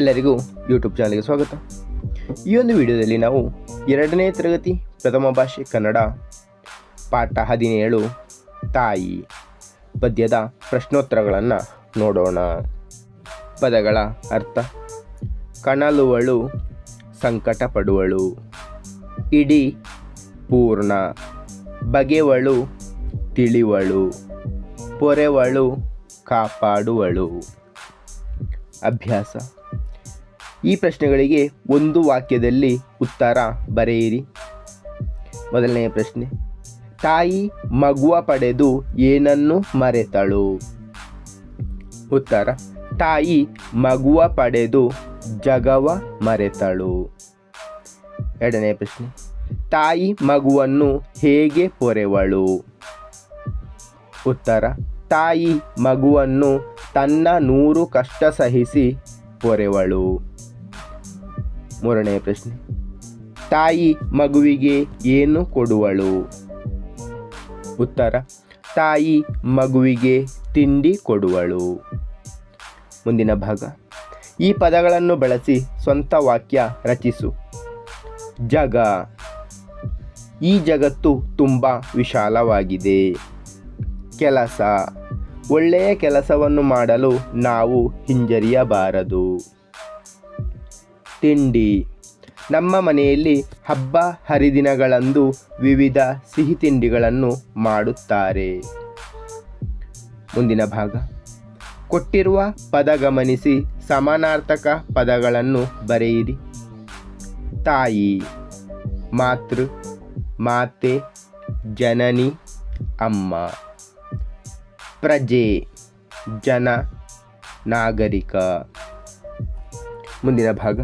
ಎಲ್ಲರಿಗೂ ಯೂಟ್ಯೂಬ್ ಚಾನಲ್ಗೆ ಸ್ವಾಗತ. ಈ ಒಂದು ವಿಡಿಯೋದಲ್ಲಿ ನಾವು ಎರಡನೇ ತರಗತಿ ಪ್ರಥಮ ಭಾಷೆ ಕನ್ನಡ ಪಾಠ ಹದಿನೇಳು ತಾಯಿ ಪದ್ಯದ ಪ್ರಶ್ನೋತ್ತರಗಳನ್ನು ನೋಡೋಣ. ಪದಗಳ ಅರ್ಥ, ಕಣಲುವಳು ಸಂಕಟ ಪಡುವಳು ಇಡೀ ಪೂರ್ಣ, ಬಗೆವಳು, ತಿಳಿವಳು, ಪೊರೆವಳು, ಕಾಪಾಡುವಳು. ಅಭ್ಯಾಸ. ಈ ಪ್ರಶ್ನೆಗಳಿಗೆ ಒಂದು ವಾಕ್ಯದಲ್ಲಿ ಉತ್ತರ ಬರೆಯಿರಿ. ಮೊದಲನೆಯ ಪ್ರಶ್ನೆ. ತಾಯಿ ಮಗುವ ಪಡೆದು ಏನನ್ನು ಮರೆತಳು? ಉತ್ತರ. ತಾಯಿ ಮಗುವ ಪಡೆದು ಜಗವ ಮರೆತಳು. ಎರಡನೇ ಪ್ರಶ್ನೆ. ತಾಯಿ ಮಗುವನ್ನು ಹೇಗೆ ಪೊರೆವಳು ಉತ್ತರ. ತಾಯಿ ಮಗುವನ್ನು ತನ್ನ ನೂರು ಕಷ್ಟ ಸಹಿಸಿ ಪೊರೆವಳು ಮೂರನೇ ಪ್ರಶ್ನೆ. ತಾಯಿ ಮಗುವಿಗೆ ಏನು ಕೊಡುವಳು? ಉತ್ತರ, ತಾಯಿ ಮಗುವಿಗೆ ತಿಂಡಿ ಕೊಡುವಳು. ಮುಂದಿನ ಭಾಗ. ಈ ಪದಗಳನ್ನು ಬಳಸಿ ಸ್ವಂತ ವಾಕ್ಯ ರಚಿಸು. ಜಗ. ಈ ಜಗತ್ತು ತುಂಬ ವಿಶಾಲವಾಗಿದೆ. ಕೆಲಸ. ಒಳ್ಳೆಯ ಕೆಲಸವನ್ನು ಮಾಡಲು ನಾವು ಹಿಂಜರಿಯಬಾರದು. ತಿಂಡಿ. ನಮ್ಮ ಮನೆಯಲ್ಲಿ ಹಬ್ಬ ಹರಿದಿನಗಳಂದು ವಿವಿಧ ಸಿಹಿ ತಿಂಡಿಗಳನ್ನು ಮಾಡುತ್ತಾರೆ. ಮುಂದಿನ ಭಾಗ. ಕೊಟ್ಟಿರುವ ಪದ ಗಮನಿಸಿ ಸಮಾನಾರ್ಥಕ ಪದಗಳನ್ನು ಬರೆಯಿರಿ. ತಾಯಿ, ಮಾತೃ, ಮಾತೆ, ಜನನಿ, ಅಮ್ಮ. ಪ್ರಜೆ, ಜನ, ನಾಗರಿಕ. ಮುಂದಿನ ಭಾಗ.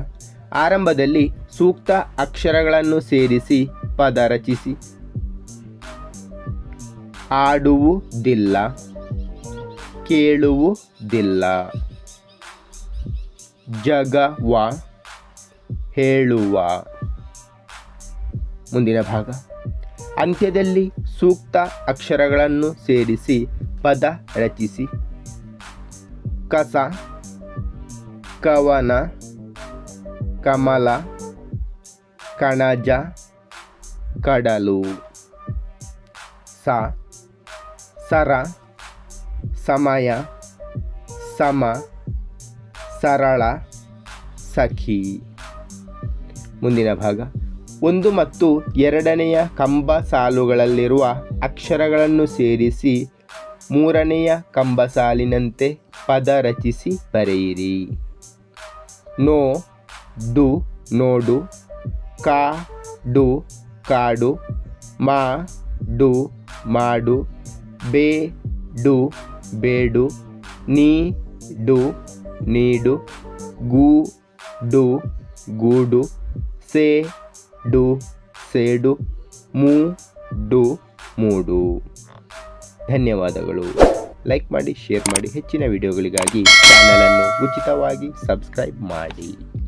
ಆರಂಭದಲ್ಲಿ ಸೂಕ್ತ ಅಕ್ಷರಗಳನ್ನು ಸೇರಿಸಿ ಪದ ರಚಿಸಿ. ಆಡುವುದಿಲ್ಲ, ಕೇಳುವುದಿಲ್ಲ, ಜಗವ, ಹೇಳುವ. ಮುಂದಿನ ಭಾಗ. ಅಂತ್ಯದಲ್ಲಿ ಸೂಕ್ತ ಅಕ್ಷರಗಳನ್ನು ಸೇರಿಸಿ ಪದ ರಚಿಸಿ. ಕಸ, ಕವನ ಕಮಲ, ಕಣಜ, ಕಡಲು. ಸ, ಸರ, ಸಮಯ, ಸಮ, ಸರಳ, ಸಖಿ. ಮುಂದಿನ ಭಾಗ. ಒಂದು ಮತ್ತು ಎರಡನೆಯ ಕಂಬ ಸಾಲುಗಳಲ್ಲಿರುವ ಅಕ್ಷರಗಳನ್ನು ಸೇರಿಸಿ ಮೂರನೆಯ ಕಂಬ ಸಾಲಿನಂತೆ ಪದ ರಚಿಸಿ ಬರೆಯಿರಿ. ನೋ ಡು, ನೋಡು, ಕಾ, ಡು, ಕಾಡು, ಮಾ, ಡು, ಮಾಡು, ಬೇ, ಡು, ಬೇಡು, ನೀ, ಡು, ನೀಡು, ಗೂ, ಡು, ಗೂಡು, ಸೇ, ಡು, ಸೇಡು, ಮೂ, ಡು, ಮೂಡು. ಧನ್ಯವಾದಗಳು. ಲೈಕ್ ಮಾಡಿ, ಶೇರ್ ಮಾಡಿ, ಹೆಚ್ಚಿನ ವಿಡಿಯೋಗಳಿಗಾಗಿ ಚಾನಲನ್ನು ಉಚಿತವಾಗಿ ಸಬ್ಸ್ಕ್ರೈಬ್ ಮಾಡಿ.